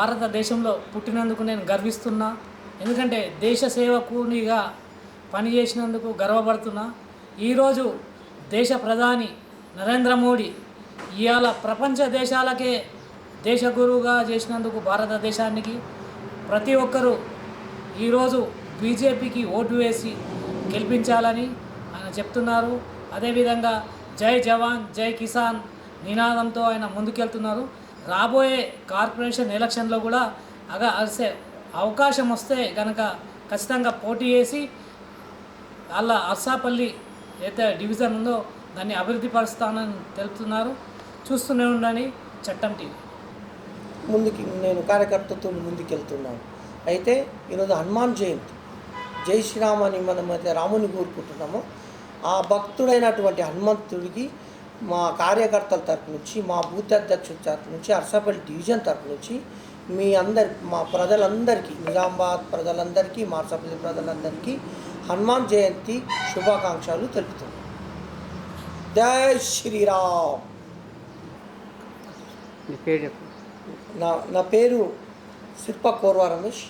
భారతదేశంలో పుట్టినందుకు నేను గర్విస్తున్నా. ఎందుకంటే దేశ సేవకునిగా పనిచేసినందుకు గర్వపడుతున్నా. ఈరోజు దేశ ప్రధాని నరేంద్ర మోడీ ఇవాళ ప్రపంచ దేశాలకే దేశ గురువుగా చేసినందుకు భారతదేశానికి ప్రతి ఒక్కరూ ఈరోజు బీజేపీకి ఓటు వేసి గెలిపించాలని ఆయన చెప్తున్నారు. అదేవిధంగా జై జవాన్ జై కిసాన్ నినాదంతో ఆయన ముందుకెళ్తున్నారు. రాబోయే కార్పొరేషన్ ఎలక్షన్లో కూడా అగా అరిసే అవకాశం వస్తే కనుక ఖచ్చితంగా పోటీ చేసి వాళ్ళ అర్సాపల్లి ఏదైతే డివిజన్ ఉందో దాన్ని అభివృద్ధి పరుస్తానని తెలుపుతున్నారు. చూస్తూనే ఉండని చట్టం టీవీ. ముందుకి నేను కార్యకర్తతో ముందుకెళ్తున్నాను. అయితే ఈరోజు హనుమాన్ జయంతి జై శ్రీరామ్ అని మనం అయితే రాముని కోరుకుంటున్నాము. ఆ భక్తుడైనటువంటి హనుమంతుడికి మా కార్యకర్తల తరపు నుంచి మా బూత్ అధ్యక్షుల తరపు నుంచి అర్సపల్లి డివిజన్ తరపు నుంచి మీ అందరి మా ప్రజలందరికీ నిజామాబాద్ ప్రజలందరికీ మార్సపల్లి ప్రజలందరికీ హనుమాన్ జయంతి శుభాకాంక్షలు తెలుపుతున్నాను జై శ్రీరామ్. మీ నా నా పేరు శిల్ప కోర్వా రమేష్.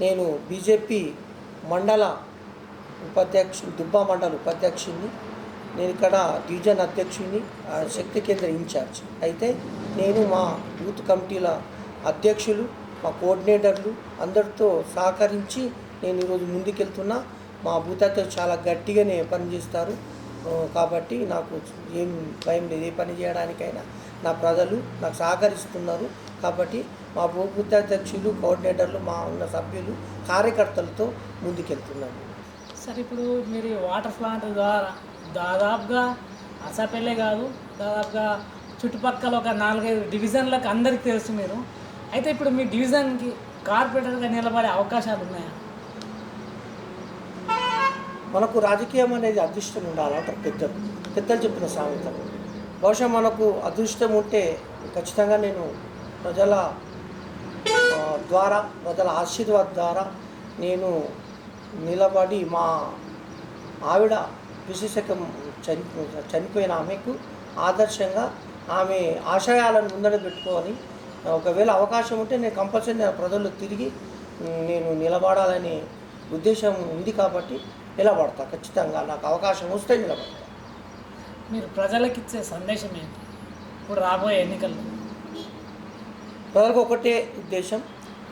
నేను బీజేపీ మండల ఉపాధ్యక్షు దుబ్బా మండల ఉపాధ్యక్షుడిని. నేను ఇక్కడ డివిజన్ అధ్యక్షుడిని శక్తి కేంద్ర ఇన్ఛార్జ్. అయితే నేను మా బూత్ కమిటీల అధ్యక్షులు మా కోఆర్డినేటర్లు అందరితో సహకరించి నేను ఈరోజు ముందుకెళ్తున్నా. మా బూత్ అధ్యక్షులు చాలా గట్టిగానే పనిచేస్తారు. కాబట్టి నాకు ఏం భయం లేదు. ఏ పని చేయడానికైనా నా ప్రజలు నాకు సహకరిస్తున్నారు. కాబట్టి మా బూత్ అధ్యక్షులు కోఆర్డినేటర్లు మా ఉన్న సభ్యులు కార్యకర్తలతో ముందుకెళ్తున్నాను. సరే ఇప్పుడు మీరు వాటర్ ప్లాంట్ ద్వారా దాదాపుగా అసాపెళ్ళే కాదు దాదాపుగా చుట్టుపక్కల ఒక నాలుగైదు డివిజన్లకు అందరికి తెలుసు మీరు. అయితే ఇప్పుడు మీ డివిజన్కి కార్పొరేటర్గా నిలబడే అవకాశాలు ఉన్నాయా? మనకు రాజకీయం అనేది అదృష్టం ఉండాలంటారు పెద్దలు. పెద్దలు చెప్పిన సామెత. బహుశా మనకు అదృష్టం ఉంటే ఖచ్చితంగా నేను ప్రజల ద్వారా ప్రజల ఆశీర్వాద ద్వారా నేను నిలబడి మా ఆవిడ విశేషకం చని చనిపోయిన ఆమెకు ఆదర్శంగా ఆమె ఆశయాలను ముందర పెట్టుకొని ఒకవేళ అవకాశం ఉంటే నేను కంపల్సరీ నేను ప్రజల్లో తిరిగి నేను నిలబడాలనే ఉద్దేశం ఉంది కాబట్టి నిలబడతా ఖచ్చితంగా నాకు అవకాశం వస్తే నిలబడతా. మీరు ప్రజలకు ఇచ్చే సందేశం ఏంటి? ఇప్పుడు రాబోయే ఎన్నికల్లో. ప్రజలకు ఒకటే ఉద్దేశం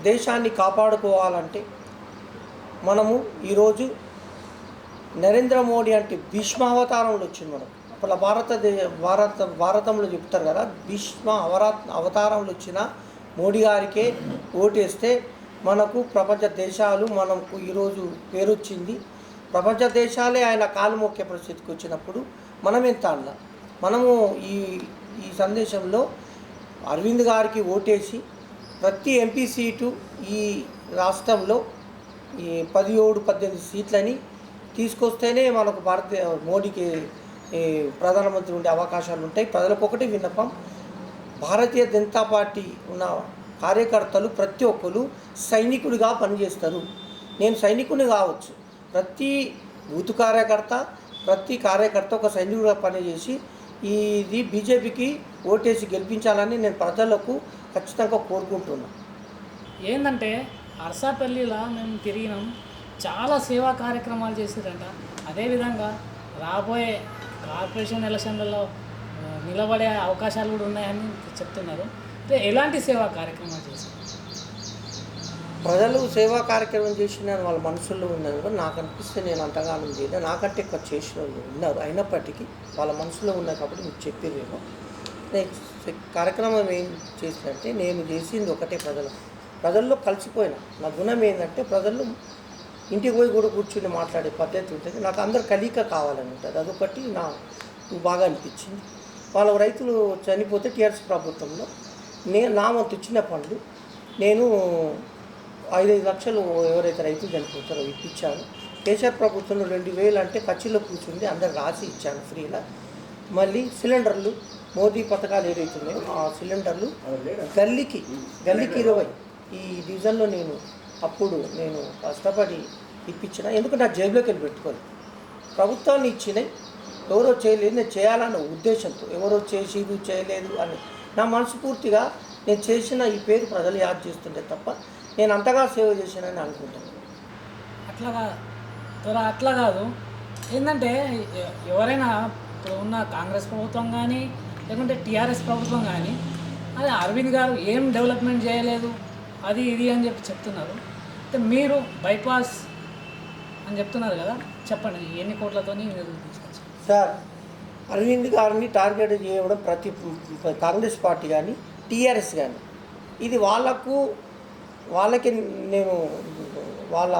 దేశాన్ని కాపాడుకోవాలంటే మనము ఈరోజు నరేంద్ర మోడీ అంటే భీష్మావతారంలో వచ్చింది మనం అప్పుడు భారతదేశ భారత భారతంలో చెప్తారు కదా భీష్మ అవరా అవతారంలో వచ్చిన మోడీ గారికే ఓటేస్తే మనకు ప్రపంచ దేశాలు మనకు ఈరోజు పేరు వచ్చింది ప్రపంచ దేశాలే ఆయన కాలు మొక్కే పరిస్థితికి వచ్చినప్పుడు మనం ఎంత అన్నా? మనము ఈ ఈ సందేశంలో అరవింద్ గారికి ఓటేసి ప్రతి ఎంపీ సీటు ఈ రాష్ట్రంలో ఈ పదిహేడు పద్దెనిమిది సీట్లని తీసుకొస్తేనే మనకు భారత మోడీకి ప్రధానమంత్రి ఉండే అవకాశాలు ఉంటాయి. ప్రజలకు ఒకటి విన్నపం భారతీయ జనతా పార్టీ ఉన్న కార్యకర్తలు ప్రతి ఒక్కరు సైనికుడిగా పనిచేస్తారు. నేను సైనికుని కావచ్చు. ప్రతి బూత్ కార్యకర్త ప్రతి కార్యకర్త ఒక సైనికుడిగా పనిచేసి ఇది బీజేపీకి ఓటేసి గెలిపించాలని నేను ప్రజలకు ఖచ్చితంగా కోరుకుంటున్నాను ఏంటంటే అర్సాపల్లిలో మేము తిరిగినాం. చాలా సేవా కార్యక్రమాలు చేశారంట. అదేవిధంగా రాబోయే కార్పొరేషన్ ఎలక్షన్లలో నిలబడే అవకాశాలు కూడా ఉన్నాయని చెప్తున్నారు. అంటే ఎలాంటి సేవా కార్యక్రమాలు చేశారు? ప్రజలు సేవా కార్యక్రమం చేసిన వాళ్ళ మనసుల్లో ఉన్నది కూడా నాకు అనిపిస్తే నేను అంతగానం చేయలేదు నాకంటే ఎక్కువ చేసిన వాళ్ళు ఉన్నారు. అయినప్పటికీ వాళ్ళ మనసులో ఉన్నాయి కాబట్టి మీకు చెప్పేదేమో నేను కార్యక్రమం ఏం చేసినంటే నేను చేసింది ఒకటే ప్రజలు ప్రజల్లో కలిసిపోయిన. నా గుణం ఏంటంటే ప్రజలు ఇంటికి పోయి కూడా కూర్చుని మాట్లాడే పద్ధతి ఉంటుంది. నాకు అందరు కలిక కావాలని ఉంటుంది అదొకటి నాకు బాగా అనిపించింది. వాళ్ళ రైతులు చనిపోతే టీఆర్ఎస్ ప్రభుత్వంలో నేను నా వంతు ఇచ్చిన పనులు. నేను ఐదైదు లక్షలు ఎవరైతే రైతులు చనిపోతారో ఇప్పించాను. కేసీఆర్ ప్రభుత్వంలో రెండు వేలు అంటే ఖర్చులో కూర్చుంది. అందరు రాసి ఇచ్చాను ఫ్రీగా. మళ్ళీ సిలిండర్లు మోదీ పథకాలు ఏదైతున్నాయో ఆ సిలిండర్లు గల్లీకి గల్లీకి ఇరవై. ఈ డివిజన్లో నేను అప్పుడు నేను కష్టపడి ఇప్పించిన ఎందుకంటే నా జేబులోకి వెళ్ళి పెట్టుకోను ప్రభుత్వాన్ని ఇచ్చినాయి ఎవరో చేయలేదు నేను చేయాలన్న ఉద్దేశంతో ఎవరో చేసి చేయలేదు అని నా మనసు పూర్తిగా నేను చేసిన ఈ పేరు ప్రజలు యాద్ చేస్తుంటే తప్ప నేను అంతగా సేవ చేశానని అనుకుంటాను. అట్లా కాదు అట్లా కాదు. ఏంటంటే ఎవరైనా ఇప్పుడు ఉన్న కాంగ్రెస్ ప్రభుత్వం కానీ లేకుంటే టీఆర్ఎస్ ప్రభుత్వం కానీ అదే అరవింద్ గారు ఏం డెవలప్మెంట్ చేయలేదు అది ఇది అని చెప్పి చెప్తున్నారు. మీరు బైపాస్ అని చెప్తున్నారు కదా చెప్పండి ఎన్ని కోట్లతో సార్ అరవింద్ గారిని టార్గెట్ చేయడం ప్రతి కాంగ్రెస్ పార్టీ కానీ టీఆర్ఎస్ కానీ ఇది వాళ్ళకు వాళ్ళకి నేను వాళ్ళ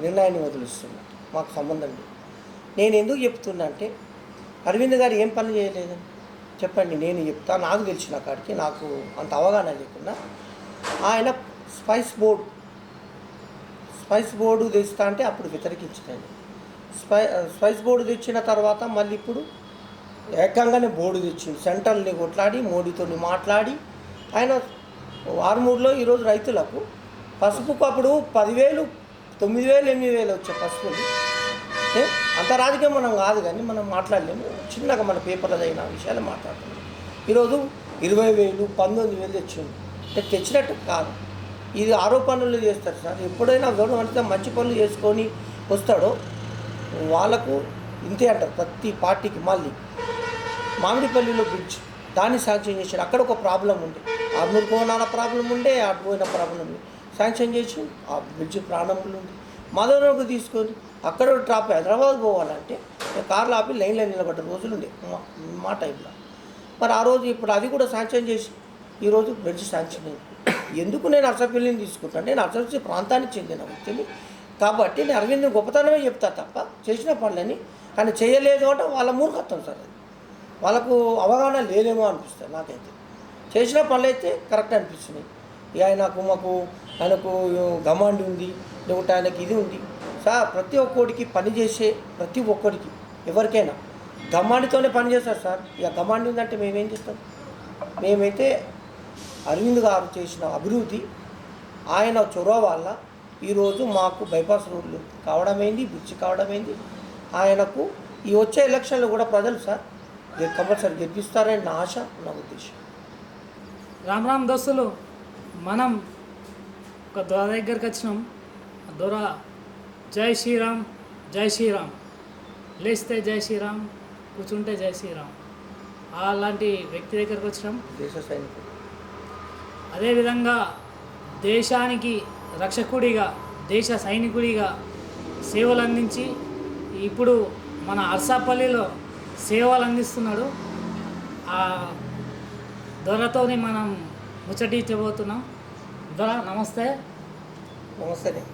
నిర్ణయాన్ని వదిలిస్తున్నా మాకు సంబంధం లేదు. నేను ఎందుకు చెప్తున్నా అంటే అరవింద్ గారు ఏం పని చేయలేదని చెప్పండి నేను చెప్తా నాకు తెలిసిన కాడికి నాకు అంత అవగాహన లేకుండా ఆయన స్పైస్ బోర్డు స్పైస్ బోర్డు తెస్తా అంటే అప్పుడు వ్యతిరేకించాను స్పై స్పైస్ బోర్డు తెచ్చిన తర్వాత మళ్ళీ ఇప్పుడు ఏకంగానే బోర్డు తెచ్చింది సెంట్రల్ని కొట్లాడి మోడీతో మాట్లాడి ఆయన వారమూడులో ఈరోజు రైతులకు పసుపుకు అప్పుడు పదివేలు తొమ్మిది వేలు ఎనిమిది వేలు వచ్చే పసుపులు. అంత రాజకీయం మనం కాదు కానీ మనం మాట్లాడలేము చిన్నగా మన పేపర్లో అయిన విషయాలు మాట్లాడుతున్నాం. ఈరోజు ఇరవై వేలు పంతొమ్మిది వేలు తెచ్చింది అంటే తెచ్చినట్టు కాదు. ఇది ఆరోపణలు చేస్తారు సార్. ఎప్పుడైనా చూడడం అంటే మంచి పనులు చేసుకొని వస్తాడో వాళ్ళకు ఇంతే అంటారు ప్రతి పార్టీకి మళ్ళీ. మామిడిపల్లిలో బ్రిడ్జ్ దాన్ని శాంక్షన్ చేశాడు. అక్కడ ఒక ప్రాబ్లం ఉంది. ఆర్మూర్ కోనాల ప్రాబ్లం ఉండే అటు పోయిన ప్రాబ్లం ఉంది. శాంక్షన్ చేసి ఆ బ్రిడ్జ్ ప్రారంభంలో ఉంది. మదనకు తీసుకొని అక్కడ ట్రాప్ హైదరాబాద్ పోవాలంటే కార్లు ఆపి లైన్లో నిలబడ్డ రోజులు ఉండే. మా- మా టైంలో. మరి ఆ రోజు ఇప్పుడు అది కూడా శాంక్షన్ చేసి ఈరోజు బ్రిడ్జ్ శాంక్షన్ అయింది. ఎందుకు నేను అర్సపల్లిని తీసుకుంటాను నేను అర్సపల్లి ప్రాంతానికి చెందిన వ్యక్తిని. కాబట్టి నేను అరవింద్ గొప్పతనమే చెప్తా తప్ప చేసిన పనులని ఆయన చేయలేదు అంటే వాళ్ళ మూర్ఖత్వం సార్ అది. వాళ్ళకు అవగాహన లేదేమో అనిపిస్తుంది నాకైతే. చేసిన పనులు అయితే కరెక్ట్ అనిపిస్తున్నాయి. ఇక ఆయనకు మాకు ఆయనకు గమాండ్ ఉంది లేకుంటే ఆయనకి ఇది ఉంది. సార్ ప్రతి ఒక్కడికి పని చేసే ప్రతి ఒక్కడికి ఎవరికైనా గమాండ్తోనే పని చేస్తారు సార్. ఇక గమాండ్ ఉందంటే మేమేం చేస్తాం? మేమైతే అరవింద్ గారు చేసిన అభివృద్ధి ఆయన చొరవ వల్ల ఈరోజు మాకు బైపాస్ రోడ్లు కావడమైంది బ్రిడ్జ్ కావడమైంది. ఆయనకు ఈ వచ్చే ఎలక్షన్లు కూడా ప్రజలు సార్ కంపల్సరీ గెలిపిస్తారని నా ఆశ నా ఉద్దేశం. రామ్ రామ్ దోస్తులు మనం ఒక దొర దగ్గరికి వచ్చినాం. దొర జై శ్రీరామ్ జై శ్రీరామ్. లేస్తే జై శ్రీరామ్ కూర్చుంటే జై శ్రీరామ్. అలాంటి వ్యక్తి దగ్గరికి వచ్చినాం. దేశ సైనికులు. అదేవిధంగా దేశానికి రక్షకుడిగా దేశ సైనికుడిగా సేవలు అందించి ఇప్పుడు మన అర్సాపల్లిలో సేవలు అందిస్తున్నాడు ఆ దొరతోని మనం ముచ్చటించబోతున్నాం దొర నమస్తే. నమస్తే.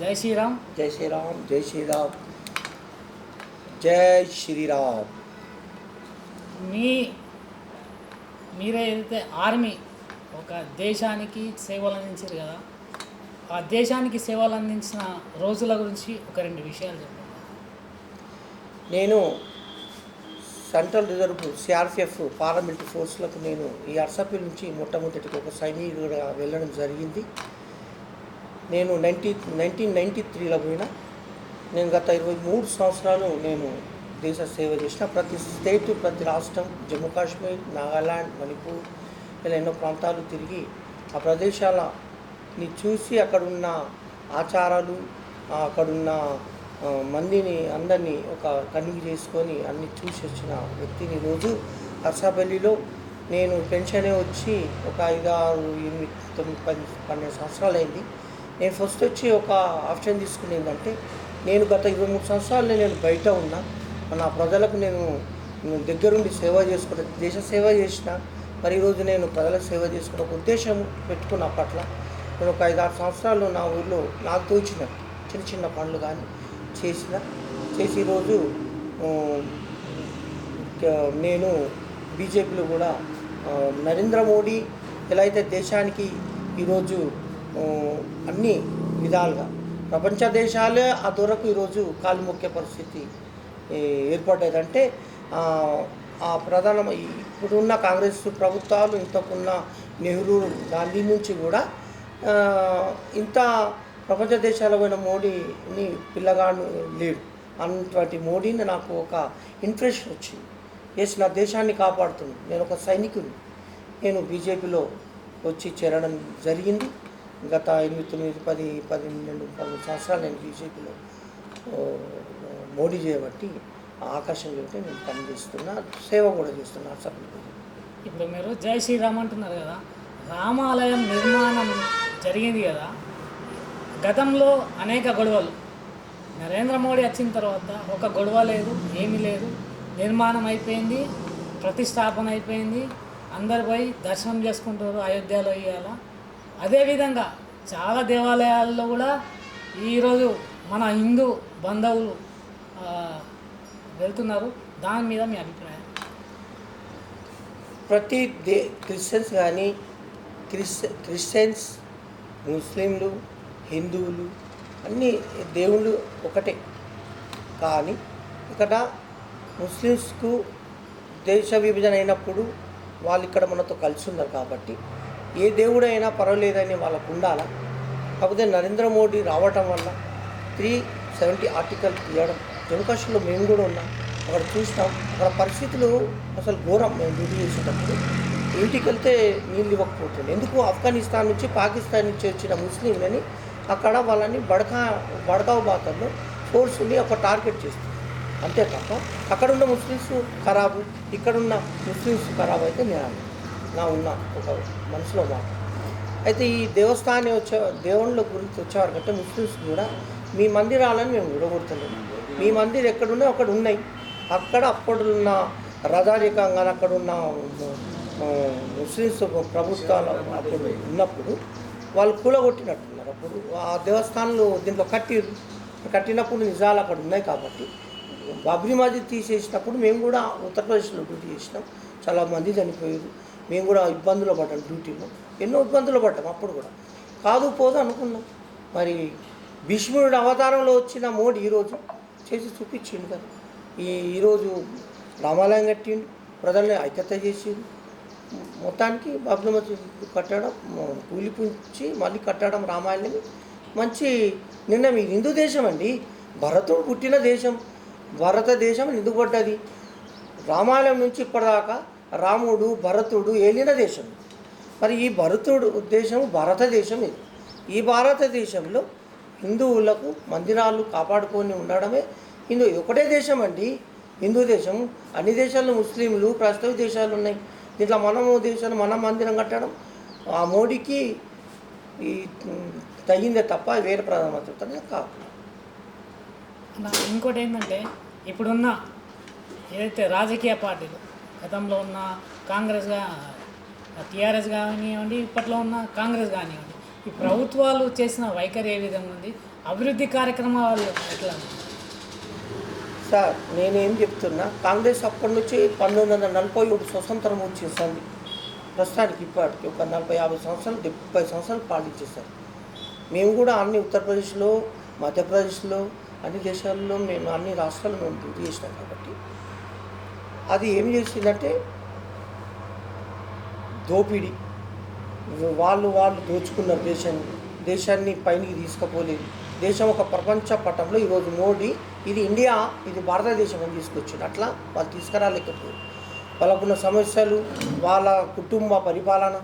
జై శ్రీరామ్. జై శ్రీరామ్ జై శ్రీరామ్. జై శ్రీరామ్. మీ మీరే ఏదైతే ఆర్మీ ఒక దేశానికి సేవలు అందించారు కదా. ఆ దేశానికి సేవలు అందించిన రోజుల గురించి ఒక రెండు విషయాలు చెప్పండి. నేను సెంట్రల్ రిజర్వ్ సిఆర్పిఎఫ్ పారామిలిటరీ ఫోర్స్లకు నేను ఈ అర్సపీ నుంచి మొట్టమొదటికి ఒక సైనికుడిగా వెళ్ళడం జరిగింది. నేను నైన్టీ నైన్టీన్ నైంటీ త్రీలో పోయిన. నేను గత ఇరవై మూడు సంవత్సరాలు నేను దేశ సేవ చేసిన. ప్రతి స్టేట్ ప్రతి రాష్ట్రం జమ్మూ కాశ్మీర్ నాగాలాండ్ మణిపూర్ ఇలా ఎన్నో ప్రాంతాలు తిరిగి ఆ ప్రదేశాలని చూసి అక్కడున్న ఆచారాలు అక్కడున్న మందిని అందరినీ ఒక కన్నిగి చేసుకొని అన్ని చూసి వచ్చిన వ్యక్తిని రోజు అర్సాపల్లిలో నేను పెన్షనే వచ్చి ఒక ఐదు ఆరు ఎనిమిది తొమ్మిది పది పన్నెండు సంవత్సరాలు అయింది నేను ఫస్ట్ వచ్చి ఒక ఆప్షన్ తీసుకునేది నేను గత ఇరవై మూడు సంవత్సరాలు నేను బయట ఉన్నా. నా ప్రజలకు నేను నేను దగ్గరుండి సేవ చేసుకున్న దేశ సేవ చేసిన మరి ఈరోజు నేను ప్రజలకు సేవ చేసుకున్న ఒక ఉద్దేశం పెట్టుకున్న పట్ల నేను ఒక ఐదు ఆరు సంవత్సరాలు నా ఊర్లో నాకు తోచిన చిన్న చిన్న పనులు కానీ చేసిన చేసి ఈరోజు నేను బీజేపీలో కూడా నరేంద్ర మోడీ ఎలా అయితే దేశానికి ఈరోజు అన్ని విధాలుగా ప్రపంచ దేశాలే ఆ దొరకు ఈరోజు కాలు ముఖ్య పరిస్థితి ఏర్పడ్డదంటే ప్రధాన ఇప్పుడున్న కాంగ్రెస్ ప్రభుత్వాలు ఇంతకున్న నెహ్రూ గాంధీ నుంచి కూడా ఇంత ప్రపంచ దేశాల పోయిన మోడీని పిల్లగాడు లేడు అన్నటువంటి మోడీని నాకు ఒక ఇంట్రెస్ట్ వచ్చింది. ఎస్ నా దేశాన్ని కాపాడుతుంది. నేను ఒక సైనికుని. నేను బీజేపీలో వచ్చి చేరడం జరిగింది. గత ఎనిమిది తొమ్మిది పది పన్నెండు పదమూడు సంవత్సరాలు నేను బీజేపీలో మోడీ చేయబట్టి ఆకాశం చేయబట్టి నేను పనిచేస్తున్నా సేవ కూడా చేస్తున్నా సభ్యులు ఇప్పుడు మీరు జై శ్రీరామ్ అంటున్నారు కదా రామాలయం నిర్మాణం జరిగింది కదా గతంలో అనేక గొడవలు. నరేంద్ర మోడీ వచ్చిన తర్వాత ఒక గొడవ లేదు ఏమీ లేదు. నిర్మాణం అయిపోయింది ప్రతిష్టాపన అయిపోయింది. అందరు పోయి దర్శనం చేసుకుంటారు అయోధ్యలో ఇవాళ అదేవిధంగా చాలా దేవాలయాల్లో కూడా ఈరోజు మన హిందూ బంధువులు వెళ్తున్నారు. దాని మీద మీ అభిప్రాయం? ప్రతి దే క్రిస్టియన్స్ కానీ క్రిస్ క్రిస్టియన్స్ ముస్లింలు హిందువులు అన్ని దేవుళ్ళు ఒకటే. కానీ ఇక్కడ ముస్లిమ్స్కు దేశ విభజన అయినప్పుడు వాళ్ళు ఇక్కడ మనతో కలిసి ఉన్నారు కాబట్టి ఏ దేవుడైనా పర్వాలేదని వాళ్ళకు ఉండాలా? కాకపోతే నరేంద్ర మోడీ రావటం వల్ల త్రీ సెవెంటీ ఆర్టికల్ తీయడం జమ్మూ కాశ్మీర్లో మేము కూడా ఉన్నాం. అక్కడ చూస్తాం. అక్కడ పరిస్థితులు అసలు ఘోరం మేము డ్యూటీ చేసేటప్పుడు. ఇంటికి వెళ్తే నీళ్ళు ఇవ్వకపోతుంది. ఎందుకు? ఆఫ్ఘనిస్తాన్ నుంచి పాకిస్తాన్ నుంచి వచ్చిన ముస్లింలని అక్కడ వాళ్ళని బడకా బడకావు బాతల్లో ఫోర్స్ని ఒక టార్గెట్ చేస్తుంది. అంతే తప్ప అక్కడ ఉన్న ముస్లిమ్స్ ఖరాబు ఇక్కడున్న ముస్లిమ్స్ ఖరాబు అయితే నేను నా ఉన్న ఒక మనసులో మాట. అయితే ఈ దేవస్థానం వచ్చే దేవుళ్ళ గురించి వచ్చేవారికంటే ముస్లిమ్స్ కూడా మీ మందిరాలను మేము విడగొడతలేము. మీ మందిర్ ఎక్కడున్నా అక్కడ ఉన్నాయి. అక్కడ అప్పుడున్న రజారికంగా అక్కడ ఉన్న ఆ, ముస్లిమ్స్ ప్రభుత్వాలు అప్పుడు ఉన్నప్పుడు వాళ్ళు కూలగొట్టినట్టున్నారు. అప్పుడు ఆ దేవస్థానాలు దీంట్లో కట్టిరు కట్టినప్పుడు నిజాలు అక్కడ ఉన్నాయి కాబట్టి బాబ్రీ మస్జిద్ తీసేసినప్పుడు మేము కూడా ఉత్తరప్రదేశ్లో డ్యూటీ చేసినాం. చాలా మంది చనిపోయారు. మేము కూడా ఇబ్బందులు పడ్డాం డ్యూటీలో. ఎన్నో ఇబ్బందులు పడ్డాం అప్పుడు కూడా. కాదు పోదు అనుకున్నాం. మరి భీష్ముడి అవతారంలో వచ్చిన మోడీ ఈరోజు చేసి చూపించిండు కదా. ఈ ఈరోజు రామాలయం కట్టిండు ప్రజల్ని ఐక్యత చేసిండు. మొత్తానికి బాబ్రీ కట్టడం కూలిపుంచి మళ్ళీ కట్టడం రామాయణని మంచి నిన్న మీ హిందూ దేశం అండి. భరతుడు పుట్టిన దేశం భారతదేశం ఎందుకు పడ్డది? రామాయణం నుంచి ఇప్పటిదాకా రాముడు భరతుడు ఏలిన దేశం. మరి ఈ భరతుడు దేశం భారతదేశం ఇది. ఈ భారతదేశంలో హిందువులకు మందిరాలు కాపాడుకొని ఉండడమే హిందూ. ఒకటే దేశం అండి. హిందూ దేశం అన్ని దేశాల్లో ముస్లింలు ప్రస్తుత దేశాలు ఉన్నాయి. దీంట్లో మనము దేశాలు మన మందిరం కట్టడం ఆ మోడీకి ఈ తగ్గిందే తప్ప వేరే ప్రధానమంత్రి కాదు. ఇంకోటి ఏంటంటే ఇప్పుడున్న ఏదైతే రాజకీయ పార్టీలు గతంలో ఉన్న కాంగ్రెస్ టీఆర్ఎస్ కానివ్వండి ఇప్పట్లో ఉన్న కాంగ్రెస్ కానివ్వండి ఈ ప్రభుత్వాలు చేసిన వైఖరి ఏ విధంగా ఉంది? అభివృద్ధి కార్యక్రమాలు ఎట్లా? సార్ నేనేం చెప్తున్నా కాంగ్రెస్ అప్పటి నుంచి పంతొమ్మిది వందల నలభై ఒకటి స్వతంత్రం వచ్చేసింది. ప్రస్తుతానికి ఇప్పటికి ఒక నలభై యాభై సంవత్సరాలు డెబ్బై సంవత్సరాలు పాలించేశారు. మేము కూడా అన్ని ఉత్తరప్రదేశ్లో మధ్యప్రదేశ్లో అన్ని దేశాల్లో మేము అన్ని రాష్ట్రాల్లో మేము డ్యూటీ చేసినాం కాబట్టి. అది ఏం చేసిందంటే దోపిడీ. వాళ్ళు వాళ్ళు దోచుకున్నారు దేశాన్ని దేశాన్ని పైకి తీసుకుపోలేదు. దేశం ఒక ప్రపంచ పటంలో ఈరోజు మోడీ ఇది ఇండియా ఇది భారతదేశం అని తీసుకొచ్చింది అట్లా వాళ్ళు తీసుకురాలేకపోయారు. వాళ్ళకున్న సమస్యలు వాళ్ళ కుటుంబ పరిపాలన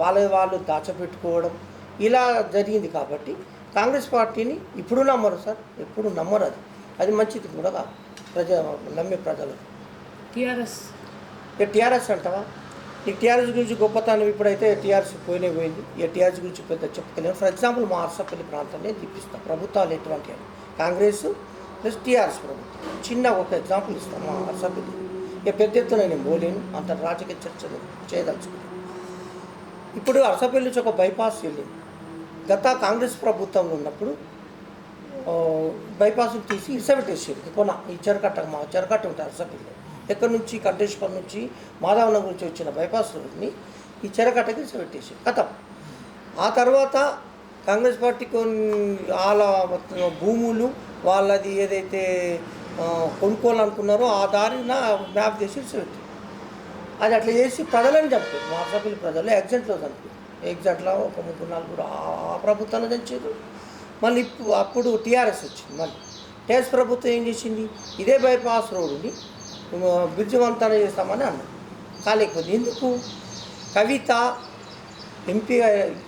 వాళ్ళ వాళ్ళు దాచపెట్టుకోవడం ఇలా జరిగింది కాబట్టి కాంగ్రెస్ పార్టీని ఇప్పుడు నమ్మరు సార్ ఎప్పుడు నమ్మరు అది. అది మంచిది కూడా ప్రజ నమ్మే ప్రజలు టీఆర్ఎస్. టీఆర్ఎస్ అంటావా? నీకు టీఆర్ఎస్ గురించి గొప్పతనం ఇప్పుడైతే టీఆర్ఎస్ పోయినే పోయింది. ఇక టీఆర్ఎస్ గురించి పెద్ద చెప్పుకోలేము ఫర్ ఎగ్జాంపుల్ మా అర్సపల్లి ప్రాంతాన్ని చూపిస్తాం. ప్రభుత్వాలు ఎటువంటి అని కాంగ్రెస్ ప్లస్ టీఆర్ఎస్ ప్రభుత్వం. చిన్న ఒక ఎగ్జాంపుల్ ఇస్తాం మా అర్సపల్లి ఇక పెద్ద ఎత్తున నేను పోలేను. అంత రాజకీయ చర్చలు చేయదలుచుకున్నాను ఇప్పుడు అర్సపల్లి నుంచి ఒక బైపాస్ వెళ్ళింది. గత కాంగ్రెస్ ప్రభుత్వంలో ఉన్నప్పుడు బైపాస్ తీసి ఇసబెట్టేసారు కొన ఈ చెరకట్ట మా చెరకట్ట ఉంటుంది అర్సపల్లి ఎక్కడి నుంచి కంటేశ్వర్ నుంచి మాధవనం నుంచి వచ్చిన బైపాస్ రోడ్ని ఈ చెరకట్టకి పెట్టేసి కథం. ఆ తర్వాత కాంగ్రెస్ పార్టీ కొన్ని వాళ్ళ భూములు వాళ్ళది ఏదైతే కొనుక్కోవాలనుకున్నారో ఆ దారిన మ్యాప్ చేసి ఇసబెట్టారు అది అట్లా చేసి ప్రజలను చంపారు. మా సభ్యులు ప్రజలు ఎగ్జాంట్లో చంపారు. ఎగ్జాంట్లో ఒక ముగ్గురు నలుగురు ఆ- ప్రభుత్వాన్ని చంచారు మళ్ళీ ఇప్పుడు అప్పుడు టీఆర్ఎస్ వచ్చింది మళ్ళీ. టీఆర్ఎస్ ప్రభుత్వం ఏం చేసింది? ఇదే బైపాస్ రోడ్డుని బ్రిడ్జ్ చేస్తామని అన్నారు కాలేకపోతే ఎందుకు? కవిత ఎంపీ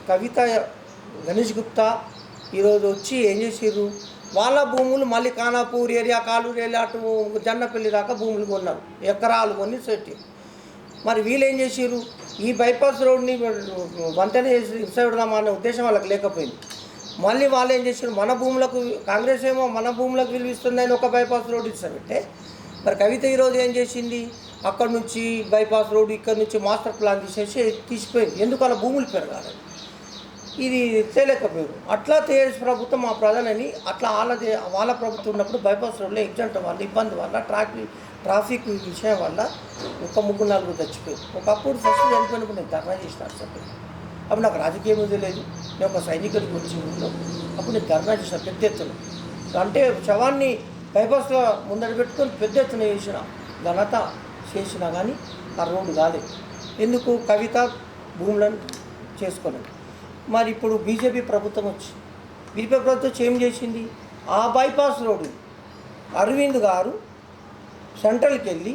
కవిత గణేష్ గుప్తా ఈరోజు వచ్చి ఏం చేసిర్రు? వాళ్ళ భూములు మళ్ళీ ఖానాపూర్ ఏరియా కాలూరు ఏరియా అటు జన్నపల్లి దాకా భూములు కొన్నారు. ఎకరాలు కొని సెట్టి. మరి వీళ్ళు ఏం చేసిర్రు? ఈ బైపాస్ రోడ్ని వంతెన ఇసవిడదామా అనే ఉద్దేశం వాళ్ళకి లేకపోయింది. మళ్ళీ వాళ్ళు ఏం చేసారు మన భూములకు కాంగ్రెస్ ఏమో మన భూములకు విలువిస్తుందని ఒక బైపాస్ రోడ్ ఇస్తారంటే మరి కవిత ఈరోజు ఏం చేసింది? అక్కడ నుంచి బైపాస్ రోడ్డు ఇక్కడ నుంచి మాస్టర్ ప్లాన్ తీసేసి తీసిపోయింది. ఎందుకు అలా భూములు పెరగాలి? ఇది తేలేకపోయారు. అట్లా తేజస్ ప్రభుత్వం మా ప్రధానని అట్లా వాళ్ళ వాళ్ళ ప్రభుత్వం ఉన్నప్పుడు బైపాస్ రోడ్లో ఎగ్జాంట్ వల్ల ఇబ్బంది వల్ల ట్రాఫిక్ ట్రాఫిక్ విషయం వల్ల ఒక ముగ్గురు నలుగురు చచ్చిపోయారు. ఒకప్పుడు ఫస్ట్ చనిపోయినప్పుడు నేను ధర్నా చేసిన సభ్యులు అప్పుడు నాకు రాజకీయం తెలియదు. నేను ఒక సైనికుడికి వచ్చి ఊళ్ళో అప్పుడు నేను ధర్నా చేసిన పెద్ద ఎత్తున. అంటే శవాన్ని బైపాస్లో ముందర పెట్టుకొని పెద్ద ఎత్తున చేసిన ఘనత చేసినా కానీ ఆ రోడ్డు కాలేదు ఎందుకు? కవిత భూములను చేసుకోలేదు. మరి ఇప్పుడు బీజేపీ ప్రభుత్వం వచ్చి బీజేపీ ప్రభుత్వం ఏం చేసింది? ఆ బైపాస్ రోడ్డు అరవింద్ గారు సెంట్రల్కి వెళ్ళి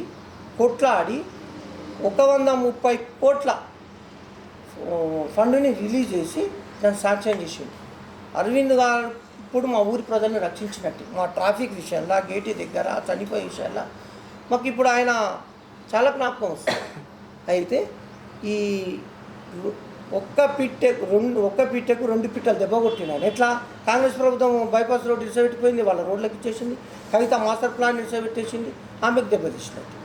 కొట్లాడి ఒక వంద ముప్పై కోట్ల ఫండ్ని రిలీజ్ చేసి దాన్ని శాంక్షన్ చేసిండు. అరవింద్ గారు ఇప్పుడు మా ఊరి ప్రజలను రక్షించినట్టు మా ట్రాఫిక్ విషయంలో గేటు దగ్గర చనిపోయే విషయాల్లో మాకు ఇప్పుడు ఆయన చాలా జ్ఞాపకం వస్తుంది. అయితే ఈ ఒక్క పిట్టె రెండు ఒక్క పిట్టెకు రెండు పిట్టలు దెబ్బ కొట్టినాను ఎట్లా? కాంగ్రెస్ ప్రభుత్వం బైపాస్ రోడ్ ఇడిసబెట్టిపోయింది వాళ్ళ రోడ్లకు ఇచ్చేసింది. కవిత మాస్టర్ ప్లాన్ ఇడిసబెట్టేసింది ఆమెకు దెబ్బ తీసినట్టు.